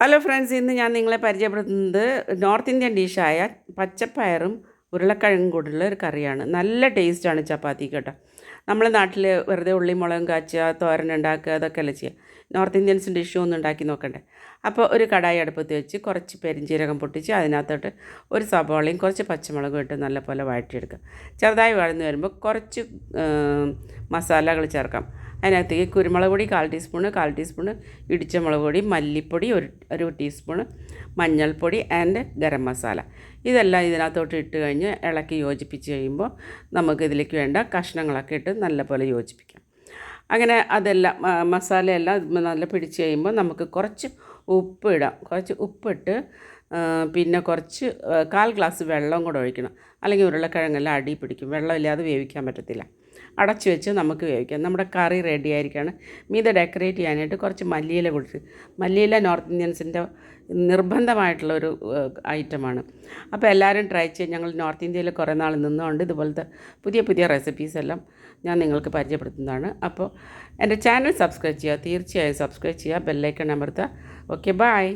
Hello friends ഇന്ന് ഞാൻ നിങ്ങളെ പരിചയപ്പെടുത്തുന്നത് നോർത്ത് ഇന്ത്യൻ ഡിഷായ പച്ചപ്പയറും ഉരുളക്കിഴങ്ങും കൂടിയുള്ള ഒരു കറിയാണ്. നല്ല ടേസ്റ്റാണ് ചപ്പാത്തി കേട്ടോ. നമ്മളെ നാട്ടിൽ വെറുതെ ഉള്ളി മുളകും കാച്ചുക തോരൻ ഉണ്ടാക്കുക അതൊക്കെ അല്ലേ ചെയ്യുക നോർത്ത് ഇന്ത്യൻസ് ഡിഷും ഒന്ന് ഉണ്ടാക്കി നോക്കണ്ടേ. അപ്പോൾ ഒരു കടായി അടുപ്പത്ത് വെച്ച് കുറച്ച് പെരിഞ്ചീരകം പൊട്ടിച്ച് അതിനകത്തോട്ട് ഒരു സവാളയും കുറച്ച് പച്ചമുളകും ഇട്ട് നല്ലപോലെ വഴറ്റിയെടുക്കുക. ചെറുതായി വഴന്ന് വരുമ്പോൾ കുറച്ച് മസാലകൾ ചേർക്കാം. അതിനകത്തേക്ക് കുരുമുളക് പൊടി കാൽ ടീസ്പൂണ് കാൽ ടീസ്പൂണ് ഇടിച്ച മുളക് പൊടി മല്ലിപ്പൊടി ഒരു ഒരു ടീസ്പൂണ് മഞ്ഞൾപ്പൊടി ആൻഡ് ഗരം മസാല. ഇതെല്ലാം ഇതിനകത്തോട്ട് ഇട്ട് കഴിഞ്ഞ് ഇളക്കി യോജിപ്പിച്ച് കഴിയുമ്പോൾ നമുക്ക് ഇതിലേക്ക് വേണ്ട കഷ്ണങ്ങളൊക്കെ ഇട്ട് നല്ലപോലെ യോജിപ്പിക്കാം. അങ്ങനെ അതെല്ലാം മസാലയെല്ലാം നല്ല പിടിച്ച് കഴിയുമ്പോൾ നമുക്ക് കുറച്ച് ഉപ്പ് ഇടാം. കുറച്ച് ഉപ്പിട്ട് പിന്നെ കുറച്ച് കാൽ ഗ്ലാസ് വെള്ളം കൂടെ ഒഴിക്കണം. അല്ലെങ്കിൽ ഉരുളക്കിഴങ്ങെല്ലാം അടി പിടിക്കും. വെള്ളമില്ലാതെ വേവിക്കാൻ പറ്റത്തില്ല. അടച്ചു വെച്ച് നമുക്ക് വേവിക്കാം. നമ്മുടെ കറി റെഡി ആയിരിക്കുകയാണ് മീത ഡെക്കറേറ്റ് ചെയ്യാനായിട്ട് കുറച്ച് മല്ലിയില കൊടുത്ത് മല്ലിയില നോർത്ത് ഇന്ത്യൻസിന്റെ നിർബന്ധമായിട്ടുള്ള ഒരു ഐറ്റമാണ് അപ്പോൾ എല്ലാവരും ട്രൈ ചെയ്യും. ഞങ്ങൾ നോർത്ത് ഇന്ത്യയിൽ കുറേ നാൾ നിന്നുകൊണ്ട് ഇതുപോലത്തെ പുതിയ പുതിയ റെസിപ്പീസ് എല്ലാം ഞാൻ നിങ്ങൾക്ക് പരിചയപ്പെടുത്തുന്നതാണ്. അപ്പോൾ എന്റെ ചാനൽ സബ്സ്ക്രൈബ് ചെയ്യുക തീർച്ചയായും സബ്സ്ക്രൈബ് ചെയ്യുക ബെല്ലൈക്കൺ അമർത്തുക. Okay bye